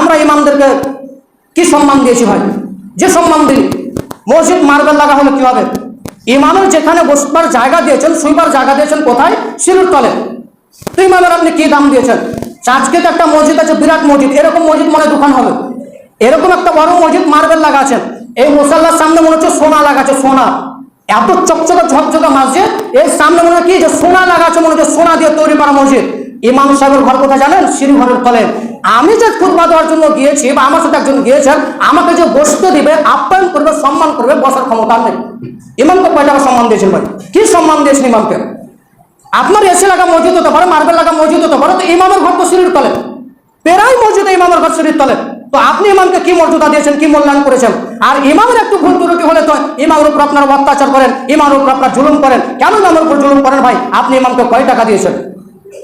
আমরা ইমামদেরকে কি সম্মান দিয়েছি ভাই? যে সম্মান দিই মসজিদ মার্বেল লাগা হলে কি হবে ইমামের যেখানে বসবার জায়গা দিয়েছেন, শুইবার জায়গা দিয়েছেন কোথায়? সিঁড়ির তলে। তো ইমামের আপনি কি দাম দিয়েছেন? চাঁচকে তো একটা মসজিদ আছে, বিরাট মসজিদ। এরকম মসজিদ মনে দোকান হবে। এরকম একটা বড় মসজিদ মার্বেল লাগা আছেন এই মুসাল্লার সামনে মনে হচ্ছে সোনা লাগাচ্ছে সোনা। এত চকচকে ঝকঝকে মসজিদ, এর সামনে মনে হয় কি যে সোনা লাগাচ্ছে মনে হচ্ছে সোনা দিয়ে তৈরি করা মসজিদ। ইমাম সাহেবের ঘর কোথায় জানেন? সিঁড়ি ঘরের তলে। আমি যে খুদবা দেওয়ার জন্য গিয়েছি বা আমার সাথে একজন গিয়েছেন, আমাকে যে বসতে দিবে, আপ্যায়ন করবে, সম্মান করবে, বসার ক্ষমতা নেই। ইমামকে টাকা সম্মান দিয়েছেন ভাই? কি সম্মান দিয়েছেন ইমামকে? আপনার এসে লাগা মসজিদ হতে পারে, মার্বেল লাগা মসজিদ হতে পারে, তো ইমামের ঘর তো সিঁড়ির তলে। পেরাই মসজিদে ইমামের ঘর সিঁড়ির তলে। তো আপনি ইমামকে কি মর্যাদা দিয়েছেন, কি মূল্যায়ন করেছেন? আর ইমামের একটু ভুল ত্রুটি হলে তো ইমামের উপর আপনার অত্যাচার করেন, ইমামের উপর আপনার জুলুম করেন। কেন ইমামের উপর জুলুম করেন ভাই? আপনি ইমামকে কয় টাকা দিয়েছেন?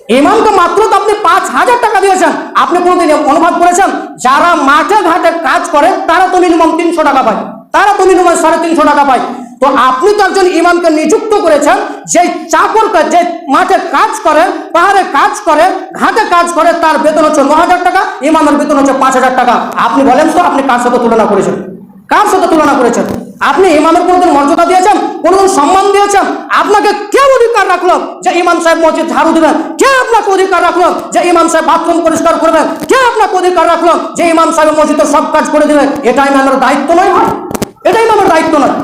ইমামকে মাত্র তো আপনি পাঁচ হাজার টাকা দিয়েছেন। আপনি কোনোদিন অনুবাদ করেছেন? যারা মাঠে ঘাটে কাজ করে, তারা তো মিনিমাম তিনশো টাকা পায়। তারা তো মিনিমাম সাড়ে তিনশো টাকা পায়। তো আপনি তো একজন ইমামকে নিযুক্ত করেছেন যে চাকর যে মাঠে কাজ করে, পাহাড়ে কাজ করে, ঘাটে কাজ করে, তার বেতন হচ্ছে ন হাজার টাকা, ইমামের বেতন হচ্ছে পাঁচ হাজার টাকা। আপনি বলেন তো, আপনি কার সাথে তুলনা করেছেন? কার সাথে তুলনা করেছেন? আপনি ইমামের কোনোদিন মর্যাদা দিয়েছেন? কোনোদিন সম্মান দিয়েছেন? আপনাকে কে অধিকার রাখল যে ইমাম সাহেব মসজিদ ঝাড়ু দিবেন কে আপনাকে অধিকার রাখল যে ইমাম সাহেব বাথরুম পরিষ্কার করবেন কে আপনাকে অধিকার রাখল যে ইমাম সাহেব মসজিদের সব কাজ করে দিবে? এটা ইমামের দায়িত্ব নয় ভাই। এটা ইমামের দায়িত্ব নয়।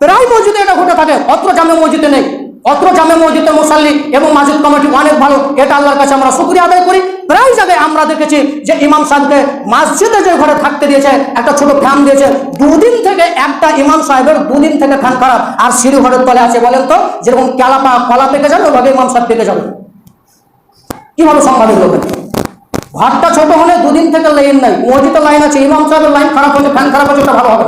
প্রায় মসজিদে এটা ঘটে থাকে। অত্র জামে মসজিদে নেই। অত্র জামে মসজিদে মুসাল্লি এবং মাজিদ কমিটি অনেক ভালো। এটা আল্লাহর কাছে আমরা শুক্রিয়া আদায় করি। প্রায় আমরা দেখেছি যে ইমাম সাহেবকে মসজিদে যে ঘরে থাকতে দিয়েছে, একটা ছোট ফ্যান দিয়েছে, দুদিন থেকে একটা ইমাম সাহেবের দুদিন থেকে ফ্যান খারাপ। আর সিঁড়ি ঘরের তলে আছে, বলেন তো, যেরকম ক্যালাপা কলা পেকে যাবে, ওভাবে ইমাম সাহেব পেকে যাবে। কীভাবে সম্পাদিত লোকের ঘরটা ছোট হলে দুদিন থেকে লাইন নাই মসজিদের লাইন আছে, ইমাম সাহেবের লাইন খারাপ হলে ফ্যান খারাপ হচ্ছে ওটা ভালো হবে।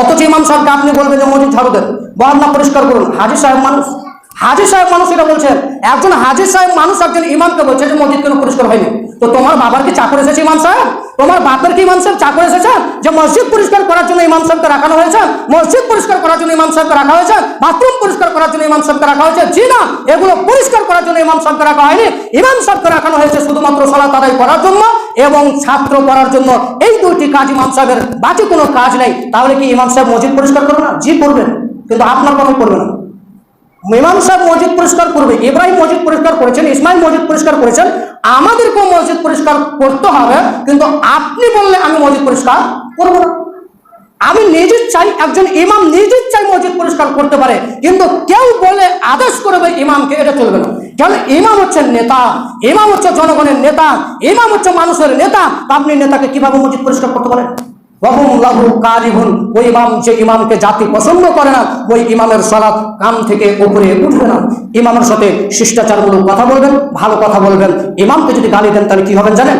অথচ ইমাম সাহেবকে আপনি বলবেন যে মসজিদ ঝাড়ু দেন বহান্না পরিষ্কার করুন হাজির সাহেব মানুষ হাজির সাহেব মানুষ এটা বলছেন, একজন হাজির সাহেব মানুষ একজন ইমামকে বলছে যে মসজিদ কেন পরিষ্কার হয়নি। তো তোমার বাবার কি চাকর এসেছে, ইমাম সাহেব? তোমার বাপের কি ইমাম সাহেব চাকর এসেছে? যে মসজিদ পরিষ্কার করার জন্য ইমাম সাহেবকে রাখানো হয়েছে, মসজিদ পরিষ্কার করার জন্য ইমাম সাহেবকে রাখা হয়েছে, বাথরুম পরিষ্কার করার জন্য ইমাম সাহেবকে রাখা হয়েছে, জি না, এগুলো পরিষ্কার করার জন্য ইমাম সাহেবকে রাখা হয়নি, ইমাম সাহেবকে রাখানো হয়েছে শুধুমাত্র সালাত আদায় করার জন্য এবং ছাত্র করার জন্য। এই দুইটি কাজ ইমাম সাহেবের, বাকি কোনো কাজ নেই। তাহলে কি ইমাম সাহেব মসজিদ পরিষ্কার করবে না? জি করবেন কিন্তু আপনার কথা করবে না। ইমাম সাহেব মসজিদ পরিষ্কার করবে, ইব্রাহিম মসজিদ পরিষ্কার করেছেন, ইসমাইল মসজিদ পরিষ্কার করেছেন আমাদেরকেও মসজিদ পরিষ্কার করতে হবে, কিন্তু আপনি বললে আমি মসজিদ পরিষ্কার করব না। আমি নিজে চাই, একজন ইমাম নিজে চাই মসজিদ পরিষ্কার করতে পারে, কিন্তু কেউ বলে আদেশ করবে ইমামকে, এটা চলবে না। কেন? ইমাম হচ্ছে নেতা, ইমাম হচ্ছে জনগণের নেতা, ইমাম হচ্ছে মানুষের নেতা আপনি নেতাকে কীভাবে মসজিদ পরিষ্কার করতে পারেন? বহুম লাহু কারিহুন, ওই ইমাম যে ইমামকে জাতি পছন্দ করে না, ওই ইমামের সলাৎ কান থেকে উপরে উঠবে না। ইমামের সাথে শিষ্টাচারমূলক কথা বলবেন, ভালো কথা বলবেন। ইমামকে যদি গালি দেন, তাহলে কি হবেন জানেন?